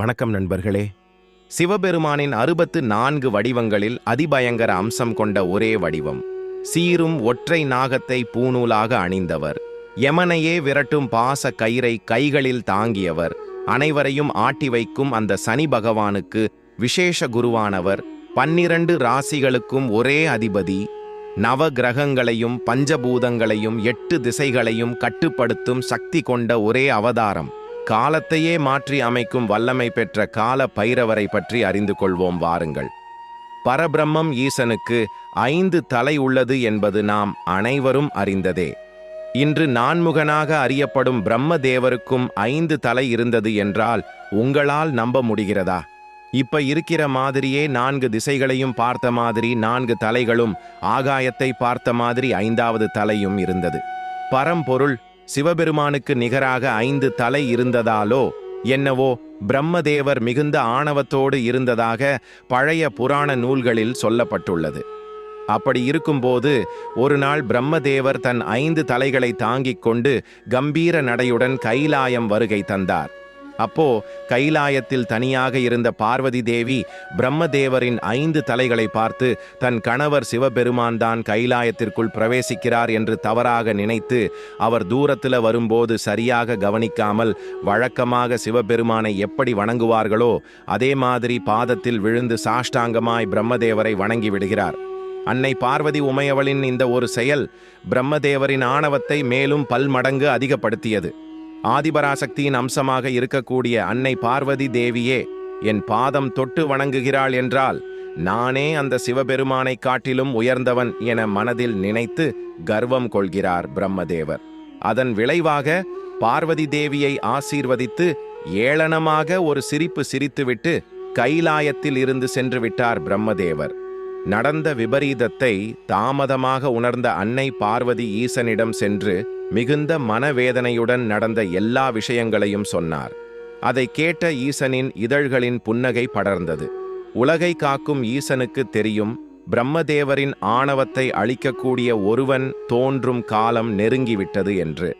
வணக்கம் நண்பர்களே. சிவபெருமானின் அறுபத்து நான்கு வடிவங்களில் அதிபயங்கர அம்சம் கொண்ட ஒரே வடிவம். சீரும் ஒற்றை நாகத்தை பூநூலாக அணிந்தவர். யமனையே விரட்டும் பாச கயிறை கைகளில் தாங்கியவர். அனைவரையும் ஆட்டி வைக்கும் அந்த சனி பகவானுக்கு விசேஷ குருவானவர். பன்னிரண்டு ராசிகளுக்கும் ஒரே அதிபதி. நவ கிரகங்களையும் பஞ்சபூதங்களையும் எட்டு திசைகளையும் கட்டுப்படுத்தும் சக்தி கொண்ட ஒரே அவதாரம். காலத்தையே மாற்றி அமைக்கும் வல்லமை பெற்ற கால பைரவரை பற்றி அறிந்து கொள்வோம் வாருங்கள். பரபிரம்மம் ஈசனுக்கு ஐந்து தலை உள்ளது என்பது நாம் அனைவரும் அறிந்ததே. இன்று நான்முகனாக அறியப்படும் பிரம்ம தேவருக்கும் ஐந்து தலை இருந்தது என்றால் உங்களால் நம்ப முடிகிறதா? இப்ப இருக்கிற மாதிரியே நான்கு திசைகளையும் பார்த்த மாதிரி நான்கு தலைகளும் ஆகாயத்தை பார்த்த மாதிரி ஐந்தாவது தலையும் இருந்தது. பரம்பொருள் சிவபெருமானுக்கு நிகராக ஐந்து தலை இருந்ததாலோ என்னவோ பிரம்மதேவர் மிகுந்த ஆணவத்தோடு இருந்ததாக பழைய புராண நூல்களில் சொல்லப்பட்டுள்ளது. அப்படி இருக்கும்போது ஒரு நாள் பிரம்மதேவர் தன் ஐந்து தலைகளை தாங்கிக் கொண்டு கம்பீர நடையுடன் கைலாயம் வருகை தந்தார். அப்போ கைலாயத்தில் தனியாக இருந்த பார்வதி தேவி பிரம்மதேவரின் ஐந்து தலைகளை பார்த்து தன் கணவர் சிவபெருமான் தான் கைலாயத்திற்குள் பிரவேசிக்கிறார் என்று தவறாக நினைத்து அவர் தூரத்தில் வரும்போது சரியாக கவனிக்காமல் வழக்கமாக சிவபெருமானை எப்படி வணங்குவார்களோ அதே மாதிரி பாதத்தில் விழுந்து சாஷ்டாங்கமாய் பிரம்மதேவரை வணங்கி விடுகிறார். அன்னை பார்வதி உமையவளின் இந்த ஒரு செயல் பிரம்மதேவரின் ஆணவத்தை மேலும் பல்மடங்கு அதிகப்படுத்தியது. ஆதிபராசக்தியின் அம்சமாக இருக்கக்கூடிய அன்னை பார்வதி தேவியே என் பாதம் தொட்டு வணங்குகிறாள் என்றால் நானே அந்த சிவபெருமானை காட்டிலும் உயர்ந்தவன் என மனதில் நினைத்து கர்வம் கொள்கிறார் பிரம்மதேவர். அதன் விளைவாக பார்வதி தேவியை ஆசீர்வதித்து ஏளனமாக ஒரு சிரிப்பு சிரித்துவிட்டு கைலாயத்தில் இருந்து சென்று விட்டார் பிரம்மதேவர். நடந்த விபரீதத்தை தாமதமாக உணர்ந்த அன்னை பார்வதி ஈசனிடம் சென்று மிகுந்த மனவேதனையுடன் நடந்த எல்லா விஷயங்களையும் சொன்னார். அதை கேட்ட ஈசனின் இதழ்களின் புன்னகை படர்ந்தது. உலகை காக்கும் ஈசனுக்கு தெரியும் பிரம்மதேவரின் ஆணவத்தை அழிக்கக்கூடிய ஒருவன் தோன்றும் காலம் நெருங்கிவிட்டது என்று.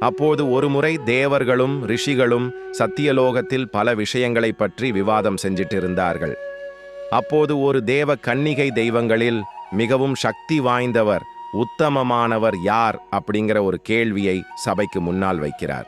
அப்போது ஒருமுறை தேவர்களும் ரிஷிகளும் சத்தியலோகத்தில் பல விஷயங்களைப் பற்றி விவாதம் செஞ்சிட்டு இருந்தார்கள் அப்போது ஒரு தேவ கன்னிகை தெய்வங்களில் மிகவும் சக்தி வாய்ந்தவர் உத்தமமானவர் யார் அப்படிங்கிற ஒரு கேள்வியை சபைக்கு முன்னால் வைக்கிறார்.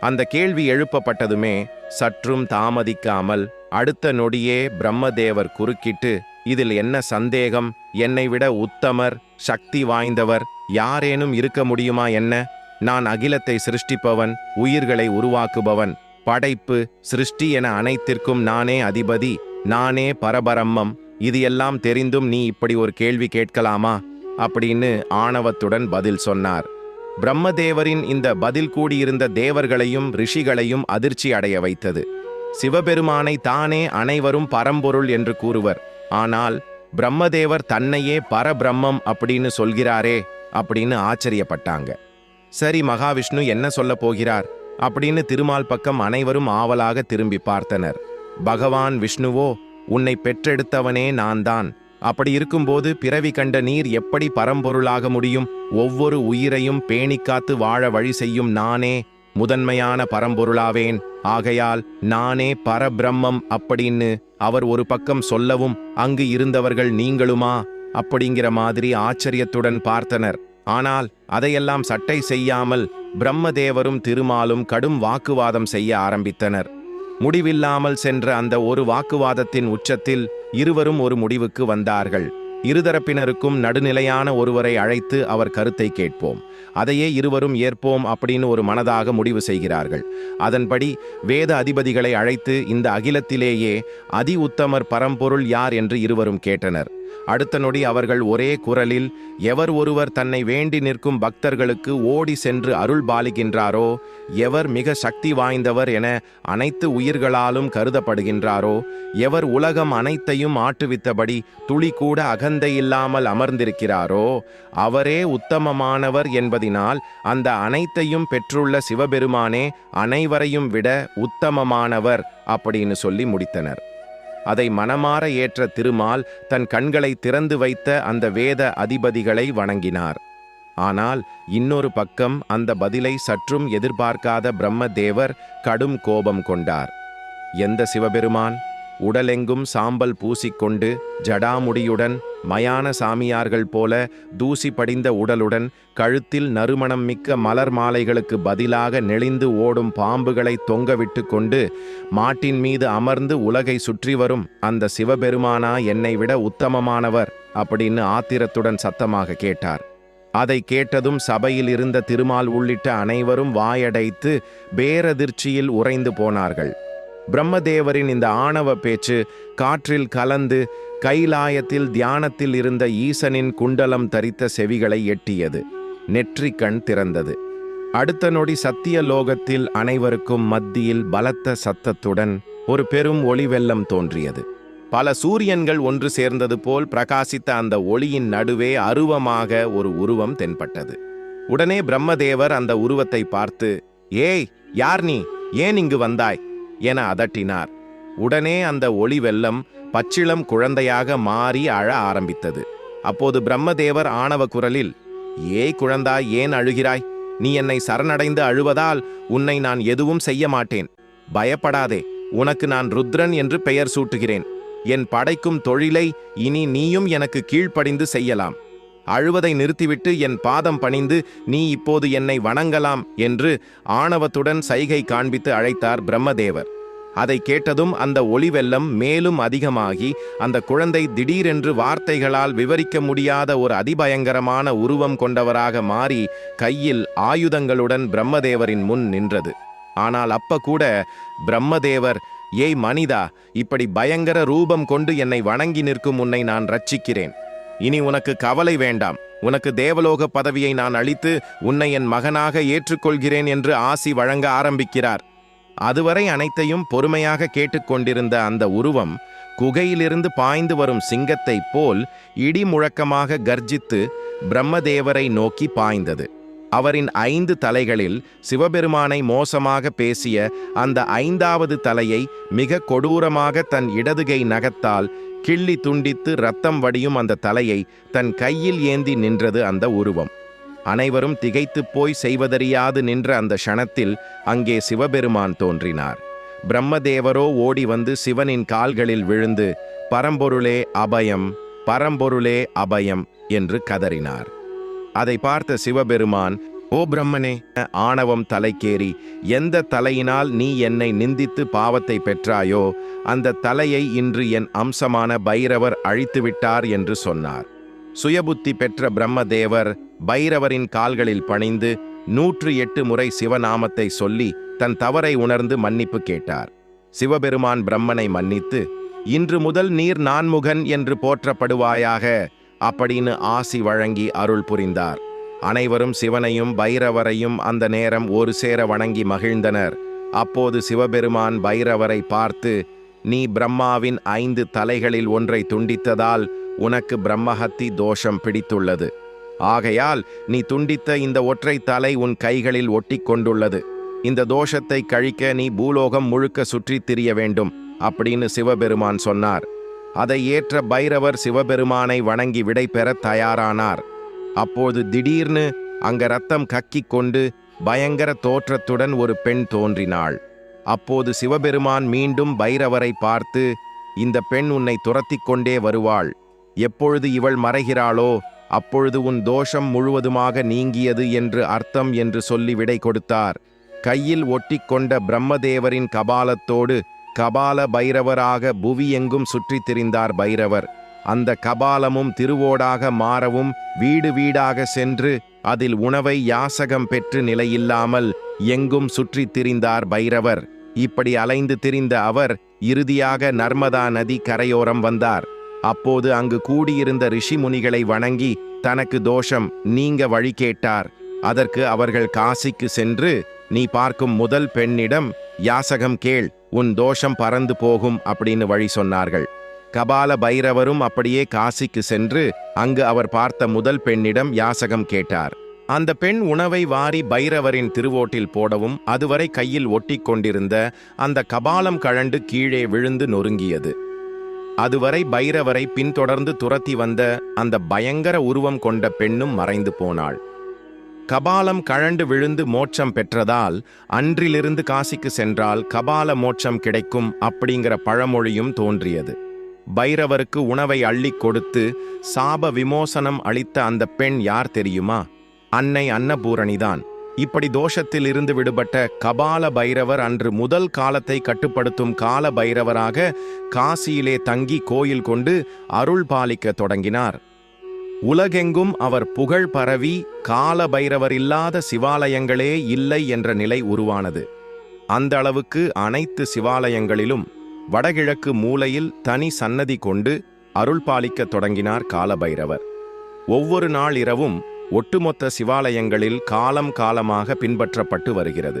அந்த கேள்வி எழுப்பப்பட்டதுமே சற்றும் தாமதிக்காமல் அடுத்த நொடியே பிரம்மதேவர் குறுக்கிட்டு இதில் என்ன சந்தேகம்? என்னை விட உத்தமர் சக்தி வாய்ந்தவர் யாரேனும் இருக்க முடியுமா என்ன? நான் அகிலத்தை சிருஷ்டிப்பவன் உயிர்களை உருவாக்குபவன் படைப்பு சிருஷ்டி என அனைத்திற்கும் நானே அதிபதி நானே பரபரம்மம். இது எல்லாம் தெரிந்தும் நீ இப்படி ஒரு கேள்வி கேட்கலாமா? அப்படின்னு ஆணவத்துடன் பதில் சொன்னார். பிரம்மதேவரின் இந்த பதில் கூடியிருந்த தேவர்களையும் ரிஷிகளையும் அதிர்ச்சி அடைய வைத்தது. சிவபெருமானை தானே அனைவரும் பரம்பொருள் என்று கூறுவர். ஆனால் பிரம்மதேவர் தன்னையே பரபிரம்மம் அப்படின்னு சொல்கிறாரே அப்படின்னு ஆச்சரியப்பட்டாங்க. சரி மகாவிஷ்ணு என்ன சொல்லப் போகிறார்? அப்படின்னு திருமால் பக்கம் அனைவரும் ஆவலாக திரும்பி பார்த்தனர். பகவான் விஷ்ணுவோ உன்னை பெற்றெடுத்தவனே நான் தான் அப்படி இருக்கும்போது பிறவி கண்ட நீர் எப்படி பரம்பொருளாக முடியும்? ஒவ்வொரு உயிரையும் பேணிக்காத்து வாழ வழி செய்யும் நானே முதன்மையான பரம்பொருளாவேன். ஆகையால் நானே பரபிரம்மம் அப்படின்னு அவர் ஒரு பக்கம் சொல்லவும் அங்கு இருந்தவர்கள் நீங்களுமா? அப்படிங்கிற மாதிரி ஆச்சரியத்துடன் பார்த்தனர். ஆனால் அதையெல்லாம் சட்டை செய்யாமல் பிரம்மதேவரும் திருமாலும் கடும் வாக்குவாதம் செய்ய ஆரம்பித்தனர். முடிவில்லாமல் சென்ற அந்த ஒரு வாக்குவாதத்தின் உச்சத்தில் இருவரும் ஒரு முடிவுக்கு வந்தார்கள். இருதரப்பினருக்கும் நடுநிலையான ஒருவரை அழைத்து அவர் கருத்தை கேட்போம். அதையே இருவரும் ஏற்போம் அப்படின்னு ஒரு மனதாக முடிவு செய்கிறார்கள். அதன்படி வேத அதிபதிகளை அழைத்து இந்த அகிலத்திலேயே அதி உத்தமர் பரம்பொருள் யார் என்று இருவரும் கேட்டனர். அடுத்த நொடி அவர்கள் ஒரே குரலில் எவர் ஒருவர் தன்னை வேண்டி நிற்கும் பக்தர்களுக்கு ஓடி சென்று அருள் பாலிக்கின்றாரோ எவர் மிக சக்தி வாய்ந்தவர் என அனைத்து உயிர்களாலும் கருதப்படுகின்றாரோ? எவர் உலகம் அனைத்தையும் ஆட்டுவித்தபடி துளி கூட அகந்தை இல்லாமல் அமர்ந்திருக்கிறாரோ? அவரே உத்தமமானவர் என்பதினால் அந்த அனைத்தையும் பெற்றுள்ள சிவபெருமானே அனைவரையும் விட உத்தமமானவர் அப்படின்னு சொல்லி முடித்தனர். அதை மனமாற ஏற்ற திருமால் தன் கண்களை திறந்து வைத்த அந்த வேத அதிபதிகளை வணங்கினார். ஆனால் இன்னொரு பக்கம் அந்த பதிலை சற்றும் எதிர்பார்க்காத பிரம்மதேவர் கடும் கோபம் கொண்டார். எந்த சிவபெருமான்? உடலெங்கும் சாம்பல் பூசிக்கொண்டு ஜடாமுடியுடன் மயான சாமியார்கள் போல தூசி படிந்த உடலுடன் கழுத்தில் நறுமணம் மிக்க மலர் மாலைகளுக்கு பதிலாக நெளிந்து ஓடும் பாம்புகளை தொங்கவிட்டு கொண்டு மாட்டின் மீது அமர்ந்து உலகை சுற்றி வரும் அந்த சிவபெருமானா என்னை விட உத்தமமானவர் அப்படின்னு ஆத்திரத்துடன் சத்தமாக கேட்டார். அதை கேட்டதும் சபையில் இருந்த திருமால் உள்ளிட்ட அனைவரும் வாயடைத்து பேரதிர்ச்சியில் உறைந்து போனார்கள். பிரம்மதேவரின் இந்த ஆணவ பேச்சு காற்றில் கலந்து கைலாயத்தில் தியானத்தில் இருந்த ஈசனின் குண்டலம் தரித்த செவிகளை எட்டியது. நெற்றி கண் திறந்தது. அடுத்த நொடி சத்திய லோகத்தில் அனைவருக்கும் மத்தியில் பலத்த சத்தத்துடன் ஒரு பெரும் ஒளி வெள்ளம் தோன்றியது. பல சூரியன்கள் ஒன்று சேர்ந்தது போல் பிரகாசித்த அந்த ஒளியின் நடுவே அருவமாக ஒரு உருவம் தென்பட்டது. உடனே பிரம்மதேவர் அந்த உருவத்தை பார்த்து ஏய் யார் நீ? ஏன் இங்கு வந்தாய்? என அதட்டினார். உடனே அந்த ஒளி வெள்ளம் பச்சிளம் குழந்தையாக மாறி அழ ஆரம்பித்தது. அப்போது பிரம்மதேவர் ஆணவ குரலில் ஏய் குழந்தாய் ஏன் அழுகிறாய்? நீ என்னை சரணடைந்து அழுவதால் உன்னை நான் எதுவும் செய்ய மாட்டேன். பயப்படாதே உனக்கு நான் ருத்ரன் என்று பெயர் சூட்டுகிறேன். என் படைக்கும் தொழிலை இனி நீயும் எனக்கு கீழ்ப்படிந்து செய்யலாம். அழுவதை நிறுத்திவிட்டு என் பாதம் பணிந்து நீ இப்போது என்னை வணங்கலாம் என்று ஆணவத்துடன் சைகை காண்பித்து அழைத்தார் பிரம்மதேவர். அதை கேட்டதும் அந்த ஒளிவெல்லம் மேலும் அதிகமாகி அந்த குழந்தை திடீரென்று வார்த்தைகளால் விவரிக்க முடியாத ஒரு அதிபயங்கரமான உருவம் கொண்டவராக மாறி கையில் ஆயுதங்களுடன் பிரம்மதேவரின் முன் நின்றது. ஆனால் அப்ப கூட பிரம்மதேவர் ஏய் மனிதா இப்படி பயங்கர ரூபம் கொண்டு என்னை வணங்கி நிற்கும் உன்னை நான் ரட்சிக்கிறேன். இனி உனக்கு கவலை வேண்டாம். உனக்கு தேவலோக பதவியை நான் அளித்து உன்னை என் மகனாக ஏற்றுக்கொள்கிறேன் என்று ஆசி வழங்க ஆரம்பிக்கிறார். அதுவரை அனைத்தையும் பொறுமையாக கேட்டுக்கொண்டிருந்த அந்த உருவம் குகையிலிருந்து பாய்ந்து வரும் சிங்கத்தைப் போல் இடி முழக்கமாக கர்ஜித்து பிரம்மதேவரை நோக்கி பாய்ந்தது. அவரின் ஐந்து தலைகளில் சிவபெருமானை மோசமாக பேசிய அந்த ஐந்தாவது தலையை மிக கொடூரமாக தன் இடதுகை நகத்தால் கிள்ளி துண்டித்து ரத்தம் வடியும் அந்த தலையை தன் கையில் ஏந்தி நின்றது அந்த உருவம். அனைவரும் திகைத்துப் போய் செய்வதறியாது நின்ற அந்த க்ஷணத்தில் அங்கே சிவபெருமான் தோன்றினார். பிரம்மதேவரோ ஓடி வந்து சிவனின் கால்களில் விழுந்து பரம்பொருளே அபயம் பரம்பொருளே அபயம் என்று கதறினார். அதை பார்த்த சிவபெருமான் ஓ பிரம்மனே ஆணவம் தலைக்கேறி எந்த தலையினால் நீ என்னை நிந்தித்து பாவத்தை பெற்றாயோ அந்த தலையை இன்று என் அம்சமான பைரவர் அழித்துவிட்டார் என்று சொன்னார். சுயபுத்தி பெற்ற பிரம்மதேவர் பைரவரின் கால்களில் பணிந்து நூற்று எட்டு முறை சிவநாமத்தை சொல்லி தன் தவறை உணர்ந்து மன்னிப்பு கேட்டார். சிவபெருமான் பிரம்மனை மன்னித்து இன்று முதல் நீர் நான்முகன் என்று போற்றப்படுவாயாக அப்படின்னு ஆசி வழங்கி அருள் புரிந்தார். அனைவரும் சிவனையும் பைரவரையும் அந்த நேரம் ஒரு சேர வணங்கி மகிழ்ந்தனர். அப்போது சிவபெருமான் பைரவரை பார்த்து நீ பிரம்மாவின் ஐந்து தலைகளில் ஒன்றை துண்டித்ததால் உனக்கு பிரம்மஹத்தி தோஷம் பிடித்துள்ளது. ஆகையால் நீ துண்டித்த இந்த ஒற்றை தலை உன் கைகளில் ஒட்டி கொண்டுள்ளது. இந்த தோஷத்தை கழிக்க நீ பூலோகம் முழுக்க சுற்றித் திரிய வேண்டும் அப்படின்னு சிவபெருமான் சொன்னார். அதை ஏற்ற பைரவர் சிவபெருமானை வணங்கி விடை பெற தயாரானார். அப்போது திடீர்னு அங்க ரத்தம் கக்கிக் கொண்டு பயங்கர தோற்றத்துடன் ஒரு பெண் தோன்றினாள். அப்போது சிவபெருமான் மீண்டும் பைரவரை பார்த்து இந்த பெண் உன்னை துரத்திக் கொண்டே வருவாள். எப்பொழுது இவள் மறைகிறாளோ அப்பொழுது உன் தோஷம் முழுவதுமாக நீங்கியது என்று அர்த்தம் என்று சொல்லி விடை கொடுத்தார். கையில் ஒட்டிக்கொண்ட பிரம்மதேவரின் கபாலத்தோடு கபால பைரவராக புவி எங்கும் சுற்றித் திரிந்தார் பைரவர். அந்த கபாலமும் திருவோடாக மாறவும் வீடு வீடாக சென்று அதில் உணவை யாசகம் பெற்று நிலையில்லாமல் எங்கும் சுற்றித் திரிந்தார் பைரவர். இப்படி அலைந்து திரிந்த அவர் இறுதியாக நர்மதா நதி கரையோரம் வந்தார். அப்போது அங்கு கூடியிருந்த ரிஷிமுனிகளை வணங்கி தனக்கு தோஷம் நீங்க வழி கேட்டார். அதற்கு அவர்கள் காசிக்கு சென்று நீ பார்க்கும் முதல் பெண்ணிடம் யாசகம் கேள் உன் தோஷம் பறந்து போகும் அப்படின்னு வழி சொன்னார்கள். கபால பைரவரும் அப்படியே காசிக்கு சென்று அங்கு அவர் பார்த்த முதல் பெண்ணிடம் யாசகம் கேட்டார். அந்த பெண் உணவை வாரி பைரவரின் திருவோட்டில் போடவும் அதுவரை கையில் ஒட்டிக் கொண்டிருந்த அந்த கபாலம் கழண்டு கீழே விழுந்து நொறுங்கியது. அதுவரை பைரவரை பின்தொடர்ந்து துரத்தி வந்த அந்த பயங்கர உருவம் கொண்ட பெண்ணும் மறைந்து போனாள். கபாலம் கழண்டு விழுந்து மோட்சம் பெற்றதால் அன்றிலிருந்து காசிக்கு சென்றால் கபால மோட்சம் கிடைக்கும் அப்படிங்கிற பழமொழியும் தோன்றியது. பைரவருக்கு உணவை அள்ளிக் கொடுத்து சாப விமோசனம் அளித்த அந்த பெண் யார் தெரியுமா? அன்னை அன்னபூரணிதான். இப்படி தோஷத்தில் இருந்து விடுபட்ட கபால பைரவர் அன்று முதல் காலத்தை கட்டுப்படுத்தும் கால பைரவராக காசியிலே தங்கி கோயில் கொண்டு அருள் பாலிக்க தொடங்கினார். உலகெங்கும் அவர் புகழ் பரவி கால பைரவர் இல்லாத சிவாலயங்களே இல்லை என்ற நிலை உருவானது. அந்த அளவுக்கு அனைத்து சிவாலயங்களிலும் வடகிழக்கு மூலையில் தனி சன்னதி கொண்டு அருள் பாலிக்க தொடங்கினார் காலபைரவர். ஒவ்வொரு நாள் இரவும் ஒட்டுமொத்த சிவாலயங்களில் காலம் காலமாக பின்பற்றப்பட்டு வருகிறது.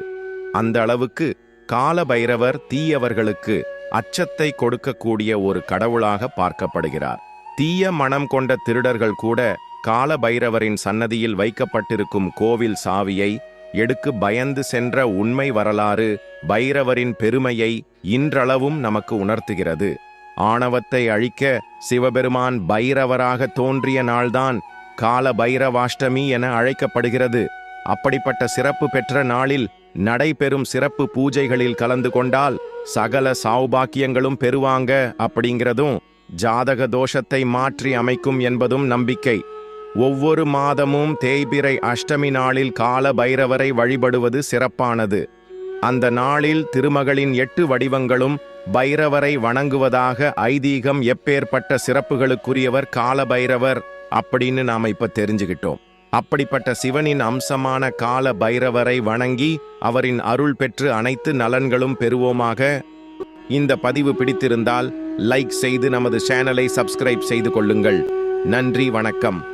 அந்த அளவுக்கு காலபைரவர் தீயவர்களுக்கு அச்சத்தை கொடுக்கக்கூடிய ஒரு கடவுளாக பார்க்கப்படுகிறார். தீய மனம் கொண்ட திருடர்கள் கூட காலபைரவரின் சன்னதியில் வைக்கப்பட்டிருக்கும் கோவில் சாவியை எடுக்கு பயந்து சென்ற உண்மை வரலாறு பைரவரின் பெருமையை இன்றளவும் நமக்கு உணர்த்துகிறது. ஆணவத்தை அழிக்க சிவபெருமான் பைரவராக தோன்றிய நாள்தான் கால பைரவாஷ்டமி என அழைக்கப்படுகிறது. அப்படிப்பட்ட சிறப்பு பெற்ற நாளில் நடைபெறும் சிறப்பு பூஜைகளில் கலந்து கொண்டால் சகல சௌபாக்கியங்களும் பெறுவாங்க அப்படிங்கிறதும் ஜாதக தோஷத்தை மாற்றி அமைக்கும் என்பதும் நம்பிக்கை. ஒவ்வொரு மாதமும் தேய்பிறை அஷ்டமி நாளில் கால பைரவரை வழிபடுவது சிறப்பானது. அந்த நாளில் திருமகளின் எட்டு வடிவங்களும் பைரவரை வணங்குவதாக ஐதீகம் எப்பேற்பட்ட சிறப்புகளுக்குரியவர் கால பைரவர் அப்படின்னு நாம் இப்ப தெரிஞ்சுக்கிட்டோம். அப்படிப்பட்ட சிவனின் அம்சமான கால பைரவரை வணங்கி அவரின் அருள் பெற்று அனைத்து நலன்களும் பெறுவோமாக. இந்த பதிவு பிடித்திருந்தால் லைக் செய்து நமது சேனலை சப்ஸ்கிரைப் செய்து கொள்ளுங்கள். நன்றி வணக்கம்.